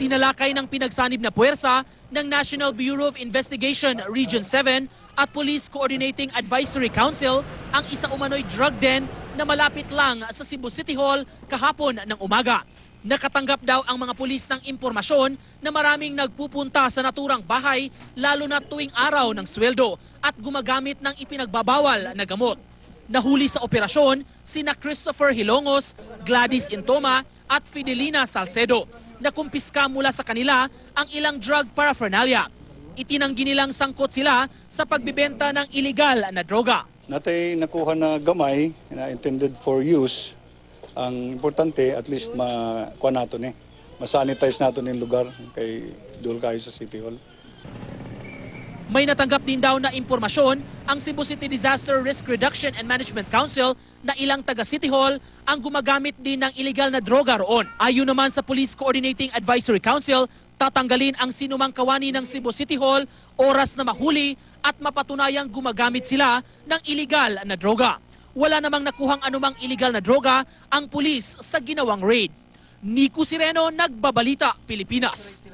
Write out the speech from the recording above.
Sinalakay ng pinagsanib na puwersa ng National Bureau of Investigation Region 7 at Police Coordinating Advisory Council ang isa umano'y drug den na malapit lang sa Cebu City Hall kahapon ng umaga. Nakatanggap daw ang mga pulis ng impormasyon na maraming nagpupunta sa naturang bahay lalo na tuwing araw ng sweldo at gumagamit ng ipinagbabawal na gamot. Nahuli sa operasyon sina Christopher Hilongos, Gladys Intoma at Fidelina Salcedo na kumpiska mula sa kanila ang ilang drug paraphernalia. Itinanggi nilang sangkot sila sa pagbibenta ng iligal na droga. Natay nakuha na gamay na intended for use. Ang importante, at least makuha nato ni. Masanitize nato yung lugar kay dool kayo sa City Hall. May natanggap din daw na impormasyon ang Cebu City Disaster Risk Reduction and Management Council na ilang taga City Hall ang gumagamit din ng illegal na droga roon. Ayon naman sa Police Coordinating Advisory Council, tatanggalin ang sinumang kawani ng Cebu City Hall oras na mahuli at mapatunayang gumagamit sila ng illegal na droga. Wala namang nakuhang anumang illegal na droga ang pulis sa ginawang raid. Nico Sireno, Nagbabalita, Pilipinas.